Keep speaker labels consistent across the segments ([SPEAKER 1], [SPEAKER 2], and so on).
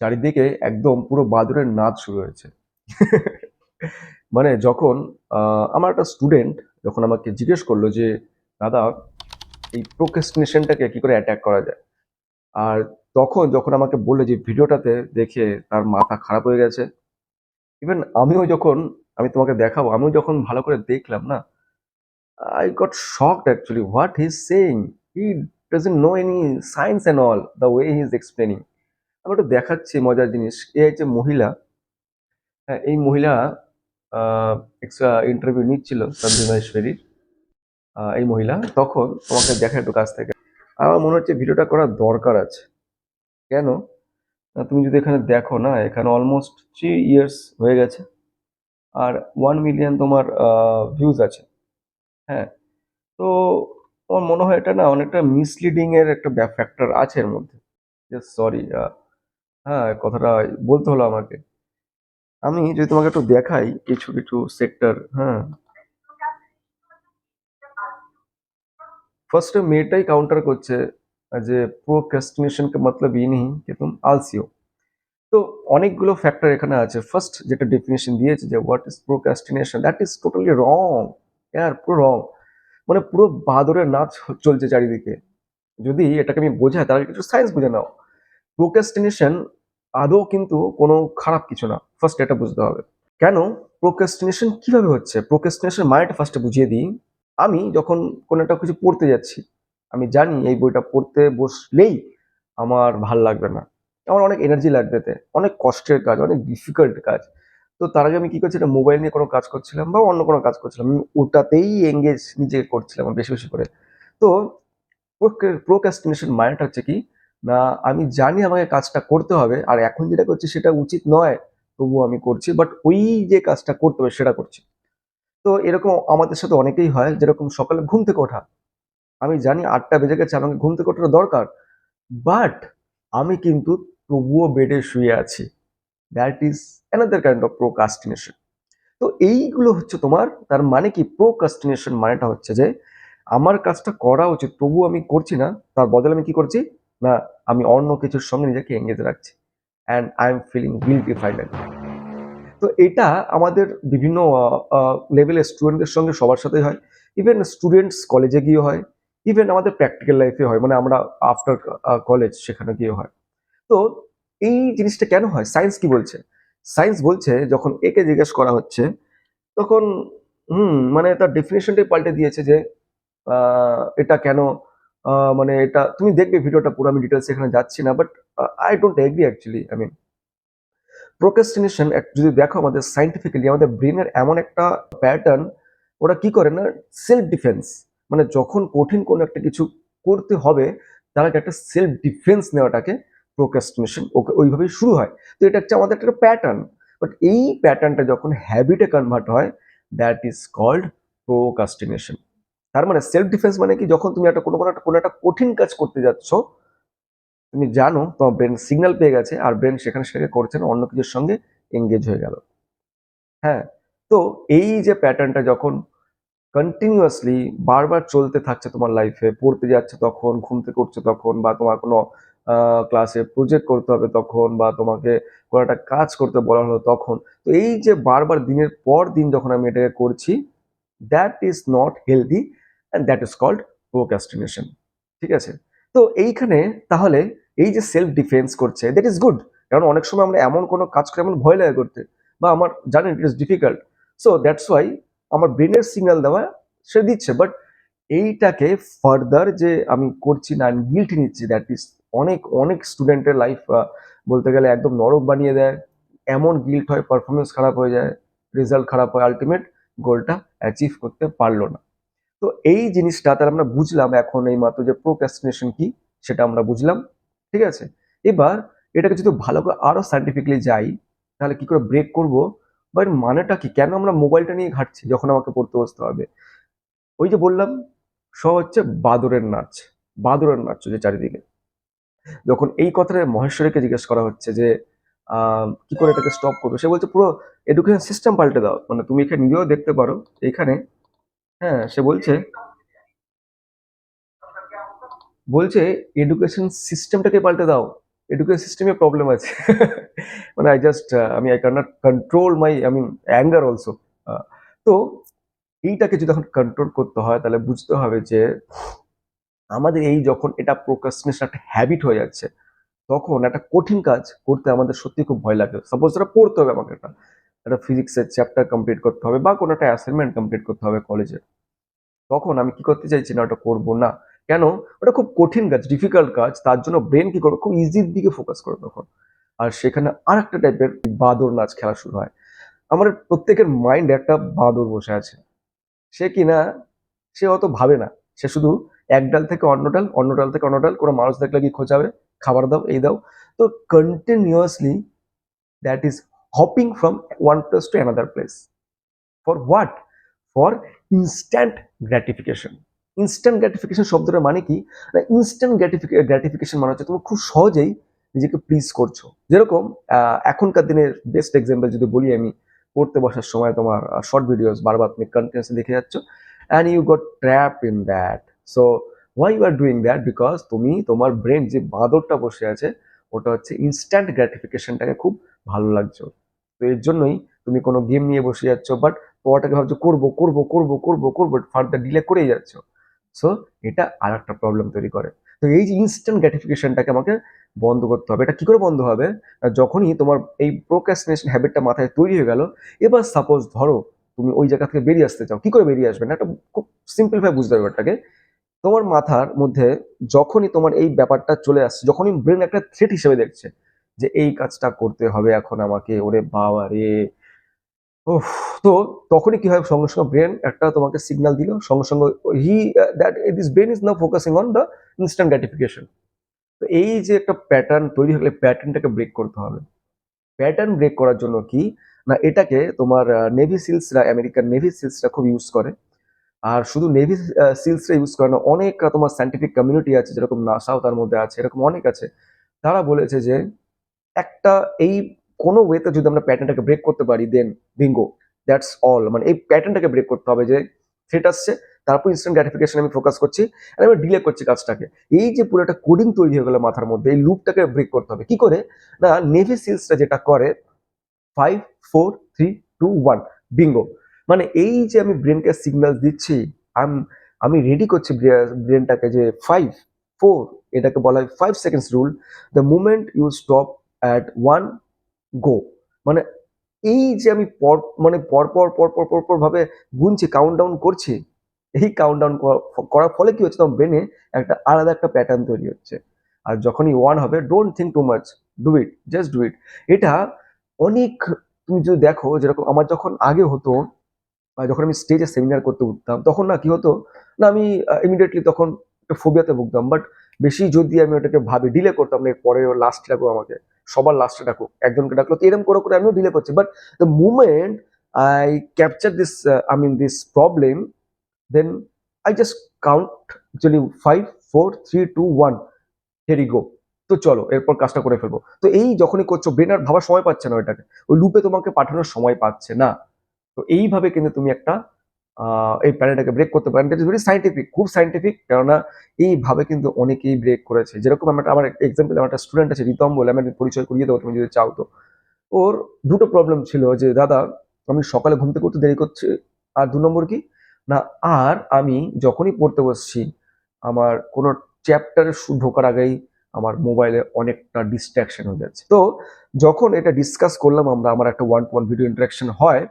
[SPEAKER 1] চারিদিকে একদম পুরো বাদুড়ের নাচ শুরু হয়েছে। মানে যখন আমার একটা স্টুডেন্ট যখন আমাকে জিজ্ঞেস করল যে, দাদা, এই প্রোক্রেস্টিনেশনটাকে কি করে অ্যাটাক করা যায়? আর তখন যখন আমাকে বলল যে, ভিডিওটাতে দেখে তার মাথা খারাপ হয়ে গেছে। ইভেন আমিও যখন, আমি তোমাকে দেখাবো, আমিও যখন ভালো করে দেখলাম না I got shocked actually what he saying he doesn't know any science and all the way he is explaining আমি একটু দেখাচ্ছি মজার জিনিস। এ হচ্ছে মহিলা। হ্যাঁ এই মহিলা এক্সট্রা ইন্টারভিউ নিচ্ছিল সঞ্জয় মহেশ্বরীর এই মহিলা। তখন তোমাকে দেখা একটু কাছ থেকে। আমার মনে হচ্ছে ভিডিওটা করার দরকার আছে। কেন? তুমি যদি এখানে দেখো না, এখানে অলমোস্ট থ্রি ইয়ার্স হয়ে গেছে। আর ওয়ান মিলিয়ন তোমার ভিউজ আছে। হ্যাঁ তো আমার মনে হয় এটা না অনেকটা মিসলিডিংয়ের একটা ফ্যাক্টর আছে এর মধ্যে। সরি হ্যাঁ কথাটা বলতে হলো আমাকে আমি যদি তোমাকে একটু দেখাই কিছু কিছু সেক্টর হ্যাঁ फर्स्ट मेटाई काउंटर করছে যে প্রোক্রাস্টিনেশন কে मतलब ये नहीं कि तुम आलसी हो তো অনেকগুলো ফ্যাক্টর এখানে আছে ফার্স্ট যেটা ডেফিনেশন দিয়েছে যে what is procrastination that is totally wrong ইয়ার পুরো রং মানে পুরো বাদরের নাচ চলছে চারিদিকে যদি এটাকে আমি বোঝাই তাহলে কিছু সায়েন্স বুঝে নাও প্রোক্রাস্টিনেশন আদৌ কিন্তু কোনো খারাপ কিছু না। ফার্স্ট এটা বুঝতে হবে। কেন? প্রোক্রাস্টিনেশন কীভাবে হচ্ছে? প্রোক্রাস্টিনেশন মানেটা ফার্স্টে বুঝিয়ে দিই। আমি যখন কোনো একটা কিছু পড়তে যাচ্ছি, আমি জানি এই বইটা পড়তে বসলেই আমার ভালো লাগবে না। আমার অনেক এনার্জি লাগবে এতে। অনেক কষ্টের কাজ, অনেক ডিফিকাল্ট কাজ। তো তার আগে আমি কী করছি এটা মোবাইল নিয়ে কোনো কাজ করছিলাম বা অন্য কোনো কাজ করছিলাম। আমি ওটাতেই এঙ্গেজ নিজে করছিলাম, বেশি বেশি করে। তো প্রোক্রাস্টিনেশন মানেটা হচ্ছে কি? না, আমি জানি আমাকে কাজটা করতে হবে, আর এখন যেটা করছি সেটা উচিত নয়, তবুও আমি করছি বাট ওই যে কাজটা করতে হবে সেটা করছি। তো এরকম আমাদের সাথে অনেকেই হয়, যেরকম সকালে ঘুম থেকে ওঠা। আমি জানি আটটা বেজে গেছে, আমাকে ঘুম থেকে ওঠাটা দরকার বাট আমি কিন্তু তবুও বেডে শুয়ে আছি। That is another kind of procrastination তো এইগুলো হচ্ছে তোমার, তার মানে কি? প্রোকাস্টিনেশন মানেটা হচ্ছে যে, আমার কাজটা করা উচিত, তবুও আমি করছি না, তার বদলে আমি কি করছি? না আমি অন্য কিছুর সঙ্গে নিজেকে এঙ্গেজ রাখছি। And I am feeling guilty finally তো এটা আমাদের বিভিন্ন লেভেলের স্টুডেন্টদের সঙ্গে সবার সাথে হয়। ইভেন স্টুডেন্টস কলেজে গিয়ে হয়। ইভেন আমাদের প্র্যাকটিক্যাল লাইফে হয়। মানে আমরা আফটার কলেজ সেখানে গিয়ে হয়। তো এই জিনিসটা কেন হয়? সায়েন্স কি বলছে? সায়েন্স বলছে, যখন একে জিজ্ঞেস করা হচ্ছে, তখন, হুম মানে তার ডেফিনেশনটাই পাল্টে দিয়েছে যে এটা কেন মানে এটা, তুমি দেখবে ভিডিওটা পুরো, আমি ডিটেলস এখানে যাচ্ছি না but I don't agree actually I mean procrastination যদি দেখো আমাদের সাইন্টিফিক্যালি আমাদের ব্রেনের এমন একটা প্যাটার্ন ওরা কি করে না সেলফ ডিফেন্স মানে যখন কঠিন কোনো একটা কিছু করতে হবে, তার একটা সেলফ ডিফেন্স নেওয়াটাকে প্রোক্রাস্টিনেশন ওকে ওইভাবেই শুরু হয়। তো এটা হচ্ছে আমাদের একটা প্যাটার্ন বাট এই প্যাটার্নটা যখন হ্যাবিটে কনভার্ট হয় দ্যাট ইজ কল্ড প্রোকাস্টিনেশন তার মানে সেলফ ডিফেন্স মানে কি? যখন তুমি একটা কোনো কোনো একটা কোনো একটা কঠিন কাজ করতে যাচ্ছ, তুমি জানো তোমার ব্রেন সিগন্যাল পেয়ে গেছে আর ব্রেন সেখানে সেখানে করছে না, অন্য কিছুর সঙ্গে এঙ্গেজ হয়ে গেল। হ্যাঁ তো এই যে প্যাটার্নটা যখন কন্টিনিউয়াসলি বারবার চলতে থাকছে তোমার লাইফে পড়তে যাচ্ছে তখন, ঘুম থেকে তখন, বা তোমার কোনো ক্লাসে প্রজেক্ট করতে হবে তখন, বা তোমাকে কোনো একটা কাজ করতে বলা হলো তখন, তো এই যে বারবার দিনের পর দিন যখন আমি এটাকে করছি that is not healthy and that is called procrastination ঠিক আছে? তো এইখানে তাহলে এই যে সেলফ ডিফেন্স করছে দ্যাট ইজ গুড কারণ অনেক সময় আমরা এমন কোনো কাজ করে, এমন ভয় লাগে করতে, বা আমার জানেন it is difficult so that's why আমার ব্রেনের সিগন্যাল দেওয়া সে দিচ্ছে। বাট এইটাকে ফার্দার যে আমি করছি না গিল্টি নিচ্ছি দ্যাট ইজ অনেক অনেক স্টুডেন্টের লাইফ বলতে গেলে একদম নরক বানিয়ে দেয়। এমন গিল্ট হয় পারফরমেন্স খারাপ হয়ে যায় রেজাল্ট খারাপ হয় আলটিমেট গোলটা অ্যাচিভ করতে পারল না। তো এই জিনিসটা তাহলে আমরা বুঝলাম এখন এই মাত্র যে প্রোক্রাস্টিনেশন কি, সেটা আমরা বুঝলাম, ঠিক আছে? এবার এটাকে যদি ভালো করে আরও সাইন্টিফিকলি যাই, তাহলে কি করে ব্রেক করব? বা এর মানেটা কি? কেন আমরা মোবাইলটা নিয়ে ঘাটছি যখন আমাকে পড়তে বসতে হবে? ওই যে বললাম সব হচ্ছে বাদরের নাচ বাদরের নাচ যে চারিদিকে। যখন এই কথাটা মহেশ্বরীকে জিজ্ঞেস করা হচ্ছে যে কি করে এটাকে স্টপ করবে? সে বলছে, পুরো এডুকেশন সিস্টেম পাল্টে দাও। মানে তুমি এখানে নিজেও দেখতে পারো, এখানে হ্যাঁ সে বলছে বলছে এডুকেশন সিস্টেমটাকে পাল্টে দাও। এডুকেশন সিস্টেমে প্রবলেম আছে। মানে আই জাস্ট আমি I can not control my I mean anger also তো এইটাকে যদি এখন কন্ট্রোল করতে হয়, তাহলে বুঝতে হবে যে, আমাদের এই যখন এটা প্রোকাস্টিনেশন একটা হ্যাবিট হয়ে যাচ্ছে, তখন একটা কঠিন কাজ করতে আমাদের সত্যি খুব ভয় লাগে। সাপোজ এটা পড়তে হবে আমাকে একটা। একটা ফিজিক্সের চ্যাপ্টার কমপ্লিট করতে হবে বা কোনো একটা অ্যাসাইনমেন্ট কমপ্লিট করতে হবে কলেজে তখন আমি কি করতে চাইছি না, ওটা করব না। কেন? ওটা খুব কঠিন কাজ ডিফিকাল্ট কাজ। তার জন্য ব্রেন কি করবে? খুব ইজির দিকে ফোকাস করে তখন। আর সেখানে আর একটা টাইপের বাদর নাচ খেলা শুরু হয়। আমার প্রত্যেকের মাইন্ড একটা বাদর বসে আছে। সে কি না, সে অত ভাবে না। সে শুধু এক ডাল থেকে অন্য ডাল অন্য ডাল থেকে অন্য ডাল, কোনো মানুষ দেখলে কি খোঁজাবে? খাবার দাও, এই দাও। তো continuously that is hopping from one place to another place for what for instant gratification instant gratification শব্দটা মানে কি? না ইনস্ট্যান্ট গ্র্যাটিফিকেশন মানে হচ্ছে তুমি খুব সহজেই নিজেকে প্লিজ করছ। যেরকম এখনকার দিনের বেস্ট এক্সাম্পল যদি বলি আমি, পড়তে বসার সময় তোমার শর্ট ভিডিওস বারবার তুমি কন্টিনিউসলি দেখে যাচ্ছ and you got trap in that so why you are doing that because তুমি, তোমার ব্রেন যে বাঁদরটা বসে আছে, ওটা হচ্ছে ইনস্ট্যান্ট গ্র্যাটিফিকেশনটাকে খুব ভালো লাগছো তো এর জন্যই তুমি কোনো গেম নিয়ে বসে যাচ্ছ বাট পড়াটাকে ভাবছ করব করব করব করব করব ফার্দার ডিলে করেই যাচ্ছ। সো এটা আর একটা প্রবলেম তৈরি করে। তো এই যে ইনস্ট্যান্ট গ্র্যাটিফিকেশনটাকে আমাকে বন্ধ করতে হবে। এটা কী করে বন্ধ হবে? যখনই তোমার এই প্রোক্রাস্টিনেশন হ্যাবিটটা মাথায় তৈরি হয়ে গেল, এবার সাপোজ ধরো তুমি ওই জায়গা থেকে বেরিয়ে আসতে চাও। কী করে বেরিয়ে আসবে? না, একটা খুব সিম্পল ভাবে বুঝতে হবে ব্যাপারটাকে। তোমার মাথার মধ্যে যখনই তোমার এই ব্যাপারটা চলে আসছে, যখনই ব্রেন একটা থ্রেট হিসেবে দেখছে যে এই কাজটা করতে হবে, এখন আমাকে ওরে বাবা রে। তো তখনই কি হয়, সঙ্গে সঙ্গে ব্রেন একটা তোমাকে সিগন্যাল দিল, সঙ্গে সঙ্গে he that this brain is now focusing on the instant gratification তো এই যে একটা প্যাটার্ন তৈরি হলে প্যাটার্নটাকে ব্রেক করতে হবে। প্যাটার্ন ব্রেক করার জন্য কি? না, এটাকে তোমার নেভি সিলসরা আমেরিকান নেভি সিলসরা খুব ইউজ করে। আর শুধু নেভি সিলসরা ইউজ করে না, অনেক তোমার সাইন্টিফিক কমিউনিটি আছে, যেরকম নাসাও তার মধ্যে আছে, এরকম অনেক আছে। তারা বলেছে যে একটা এই কোনো ওয়েতে যদি আমরা প্যাটার্নটাকে ব্রেক করতে পারি দেন বিঙ্গো দ্যাটস অল মানে এই প্যাটার্নটাকে ব্রেক করতে হবে যে থ্রেট আসছে, তারপর ইনস্ট্যান্ট গ্র্যাটিফিকেশন আমি ফোকাস করছি আর আমি ডিলে করছি কাজটাকে। এই যে পুরো একটা কোডিং তৈরি হয়ে গেলো মাথার মধ্যে, এই লুপটাকে ব্রেক করতে হবে। কি করে? না নেভি সিলসটা যেটা করে five four three two one bingo মানে এই যে আমি ব্রেনকে সিগন্যাল দিচ্ছি আম- আমি রেডি করছি ব্রেনটাকে যে ফাইভ ফোর এটাকে বলা হয় five seconds rule the moment you stop at one go মানে এই যে আমি পর মানে পরপর পরপর পরপর ভাবে গুনছি কাউন্ট ডাউন করছি, এই কাউন্ট ডাউন করার ফলে কি হচ্ছে? তোমার ব্রেনে একটা আলাদা একটা প্যাটার্ন তৈরি হচ্ছে। আর যখনই ওয়ান হবে don't think too much do it just do it এটা অনেক, তুমি যদি দেখো, যেরকম আমার যখন আগে হতো যখন আমি স্টেজে সেমিনার করতে উঠতাম, তখন না কি হতো? না, আমি ইমিডিয়েটলি তখন একটা ফোবিয়াতে ভুগতাম বাট বেশি যদি আমি ওটাকে ভাবি ডিলে করতাম না এর পরে লাস্ট ডাকো আমাকে সবার লাস্টে ডাকো একজনকে ডাকলো, তো এরকম করে করে আমিও ডিলে করছি। But the moment I capture this I mean this problem then I just count actually five four three two one hurry go তো চলো, এরপর কাজটা করে ফেলব। তো এই যখনই করছ ব্রেন আর ভাবার সময় পাচ্ছে না ওইটাকে। ওই লুপে তোমাকে পাঠানোর সময় পাচ্ছে না। তো এইভাবে কিন্তু তুমি একটা এই প্যানেলটাকে ব্রেক করতে পারেন। দ্যাট ইজ ভেরি সাইন্টিফিক খুব সাইন্টিফিক কেননা এইভাবে কিন্তু অনেকেই ব্রেক করেছে। যেরকম আমার আমার এক্সাম্পল আমার একটা স্টুডেন্ট আছে, রিতম বলে, আমি পরিচয় করিয়ে দেবো, তুমি যদি চাও তো। ওর দুটো প্রবলেম ছিল যে, দাদা, আমি সকালে ঘুম থেকে উঠতে দেরি করছি, আর দু নম্বর কি? না, আর আমি যখনই পড়তে বসছি, আমার কোনো চ্যাপ্টারে ঢোকার আগেই আমার মোবাইলে অনেকটা ডিস্ট্র্যাকশন হয়ে যাচ্ছে। তো যখন এটা ডিসকাস করলাম আমরা, আমার একটা one to one video interaction হয়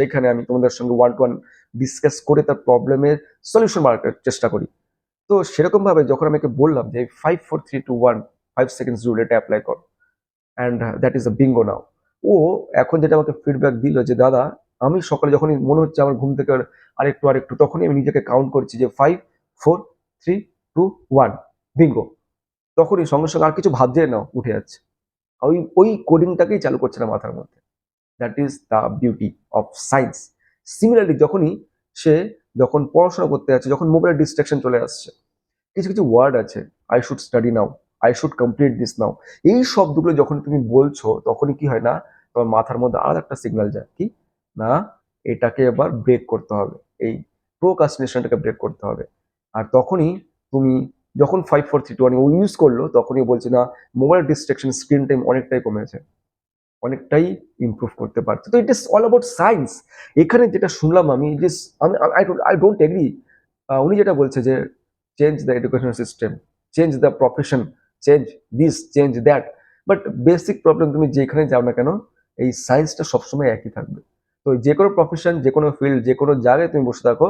[SPEAKER 1] সেখানে আমি তোমাদের সঙ্গে ওয়ান টু ওয়ান ডিসকাস করে তার প্রবলেমের সলিউশন বার চেষ্টা করি। তো সেরকম ভাবে যখন আমি বললাম যে five four three two one five seconds rule এটা অ্যাপ্লাই কর। And that is a bingo now ও এখন যেটা আমাকে ফিডব্যাক দিল যে, দাদা, আমি সকালে যখনই মনে হচ্ছে আমার ঘুম থেকে আর আরেকটু আরেকটু, তখনই আমি নিজেকে কাউন্ট করছি যে five four three two one bingo তখনই সঙ্গে সঙ্গে আর কিছু ভাবছে না, উঠে যাচ্ছে। ওই ওই কোডিংটাকেই চালু করছে না মাথার মধ্যে। That is the beauty of science similarly যখনই সে যখন পড়াশোনা করতে যাচ্ছে, যখন মোবাইলের ডিস্ট্রাকশন চলে আসছে, কিছু কিছু ওয়ার্ড আছে I should study now I should complete this now এই শব্দগুলো যখন তুমি বলছো, তখনই কি হয় না, তোমার মাথার মধ্যে আলাদা একটা সিগন্যাল যায় কি? না, এটাকে এবার ব্রেক করতে হবে। এই প্রোকাস্টিনেশনটাকে ব্রেক করতে হবে। আর তখনই তুমি যখন ফাইভ ফোর থ্রি টু ও ইউজ করল, তখনই বলছে না মোবাইল ডিস্ট্রাকশন স্ক্রিন টাইম অনেকটাই কমেছে। অনেকটাই ইমপ্রুভ করতে পারছে। তো it is all about science এখানে যেটা শুনলাম আমি, যে আমি আই আই ডোন্ট এগ্রি উনি যেটা বলছে যে change the education system change the profession change this change that but basic problem তুমি যেখানে যাও না কেন, এই সায়েন্সটা সবসময় একই থাকবে। তো যে কোনো প্রফেশন যে কোনো ফিল্ড যে কোনো জায়গায় তুমি বসে থাকো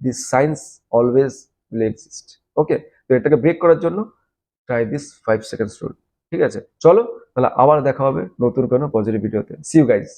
[SPEAKER 1] this science always will exist okay তো এটাকে ব্রেক করার জন্য try this five seconds rule ঠিক আছে? চলো তাহলে আবার দেখা হবে নতুন কোনো পজিটিভ ভিডিওতে সি ইউ গাইজ